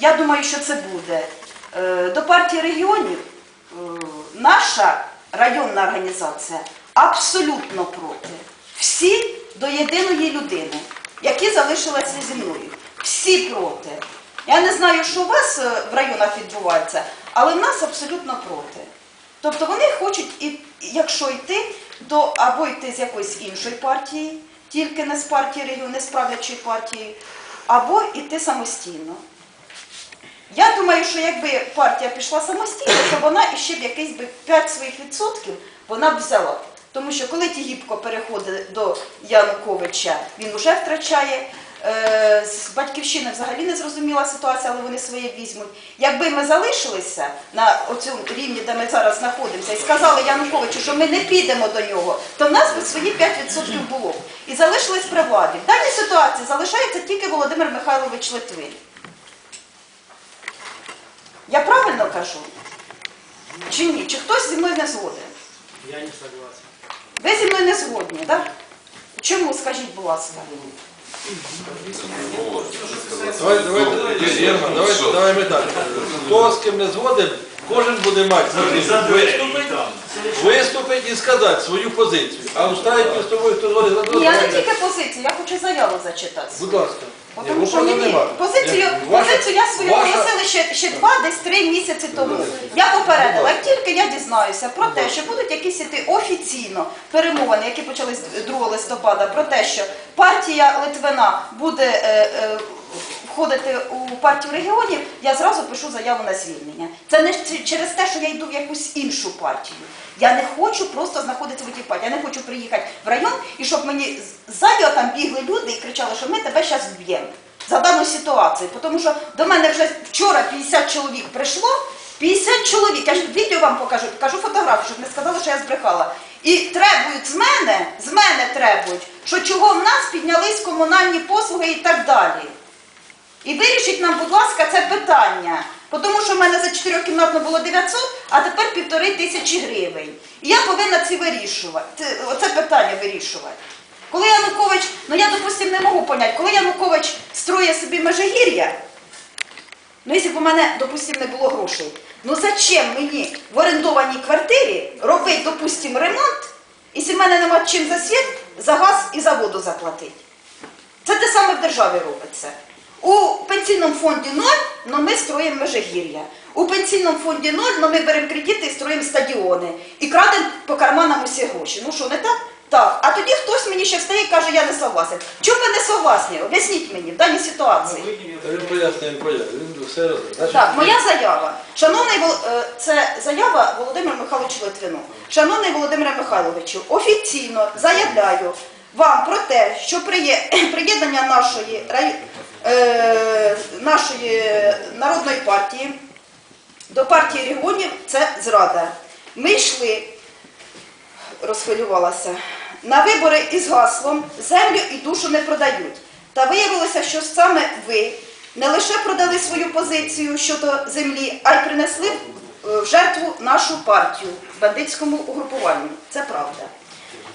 я думаю, що це буде. Е, До партії регіонів е, наша районна організація абсолютно проти. Всі до єдиної людини, які залишилися зі мною. Всі проти. Я не знаю, що у вас е, в районах відбувається, але в нас абсолютно проти. Тобто вони хочуть, якщо йти, то або йти з якоїсь іншої партії, тільки не з партії регіону, не з правлячої партії, або йти самостійно. Я думаю, що якби партія пішла самостійно, то вона іще б якийсь би 5 своїх відсотків вона б взяла. Тому що коли Тігіпко переходить до Януковича, він вже втрачає. Е, З батьківщини взагалі не зрозуміла ситуація, але вони своє візьмуть. Якби ми залишилися на цьому рівні, де ми зараз знаходимося, і сказали Януковичу, що ми не підемо до нього, то в нас би свої 5% було. І залишились при владі. В даній ситуації залишається тільки Володимир Михайлович Литвин. Я правильно кажу? Чи ні? Чи хтось зі мною не згоден? Я не согласен. Ви зі мною не згодні, так? Чому, скажіть, будь ласка? Давай, давай, Єрма, давай, давай ми так. Хто з ким не згоден, кожен буде мати можливість виступити, і сказати свою позицію. А уставити з тобою, хто згоден я не тільки позицію, я хочу заяву зачитати. Будь ласка. Тому що мені позицію, ваша- позицію я свою ваша- оголосила ще, ще два, десь три місяці тому. Я попередила, як тільки я дізнаюся про те, що будуть якісь іти офіційно перемовини, які почались 2 листопада, про те, що партія Литвина буде е, е, входити у партію регіонів, я зразу пишу заяву на звільнення. Це не через те, що я йду в якусь іншу партію. Я не хочу просто знаходитися в тій партії. Я не хочу приїхати в район і щоб мені ззаді там бігли люди і кричали, що ми тебе зараз вб'ємо за дану ситуацію. Тому що до мене вже вчора 50 чоловік прийшло, 50 чоловік, я ж відео вам покажу, покажу фотографію, щоб не сказали, що я збрехала. І требують з мене, з мене требують, що чого в нас піднялись комунальні послуги і так далі. І вирішіть нам, будь ласка, це питання. Тому що в мене за чотирьохкімнатно було 900, а тепер півтори тисячі гривень. І я повинна це вирішувати, оце питання вирішувати. Коли Янукович, ну я, допустим, не можу поняти, коли Янукович строє собі межигір'я, ну якщо б у мене, допустим, не було грошей, ну зачем мені в орендованій квартирі робити, допустим, ремонт, якщо в мене нема чим за світ, за газ і за воду заплатити? Це те саме в державі робиться. У пенсійному фонді ноль, але ми строїмо межигір'я. У пенсійному фонді ноль, але ми беремо кредити і строїмо стадіони. І крадемо по карманам усі гроші. Ну що, не так? Так. А тоді хтось мені ще встає і каже, я не согласен. Чому ви не согласні? Об'ясніть мені в даній ситуації. Він пояснює, він пояснює, він все розуміє. Так, моя заява. Шановний е, це заява Володимира Михайловича Литвину. Шановний Володимире Михайловичу, офіційно заявляю вам про те, що приє- приєднання нашої, рай- е, нашої народної партії до партії регіонів це зрада. Ми йшли, розхвилювалася, на вибори із гаслом землю і душу не продають. Та виявилося, що саме ви не лише продали свою позицію щодо землі, а й принесли е, в жертву нашу партію бандитському угрупуванню. Це правда.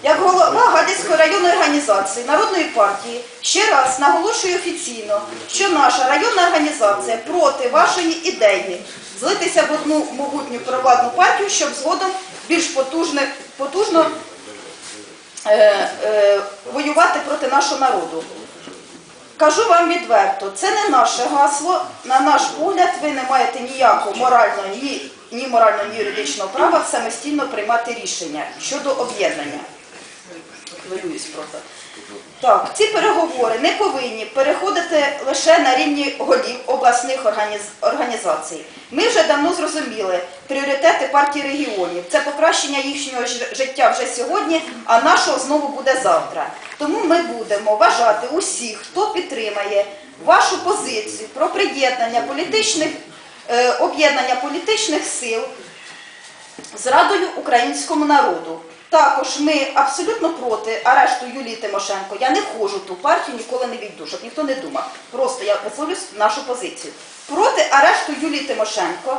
Як голова Гадяцької районної організації Народної партії ще раз наголошую офіційно, що наша районна організація проти вашої ідеї злитися в одну могутню провладну партію, щоб згодом більш потужне, потужно е, е, воювати проти нашого народу. Кажу вам відверто, це не наше гасло. На наш погляд, ви не маєте ніякого морального, ні, ні морального, ні юридичного права самостійно приймати рішення щодо об'єднання. Хвилююсь просто. Так, ці переговори не повинні переходити лише на рівні голів обласних організацій. Ми вже давно зрозуміли пріоритети партії регіонів. Це покращення їхнього життя вже сьогодні, а нашого знову буде завтра. Тому ми будемо вважати усіх, хто підтримає вашу позицію про приєднання політичних е, об'єднання політичних сил зрадою українському народу. Також ми абсолютно проти арешту Юлії Тимошенко. Я не входжу в ту партію, ніколи не війду, щоб ніхто не думав. Просто я висловлюсь нашу позицію. Проти арешту Юлії Тимошенко.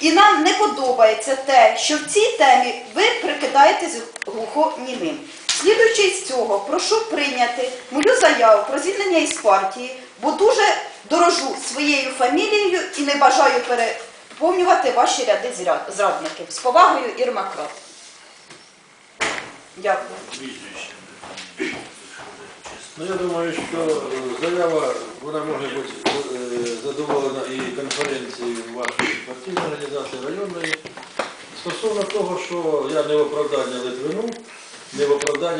І нам не подобається те, що в цій темі ви прикидаєтесь глухонімим. Слідуючи з цього, прошу прийняти мою заяву про звільнення із партії, бо дуже дорожу своєю фамілією і не бажаю переповнювати ваші ряди зрадників. З повагою Ірма Крат. Дякую. Ну, я думаю, що е, заява вона може бути е, задоволена і конференцією вашої партійної організації районної. Стосовно того, що я не в оправдання Литвину, не в оправдання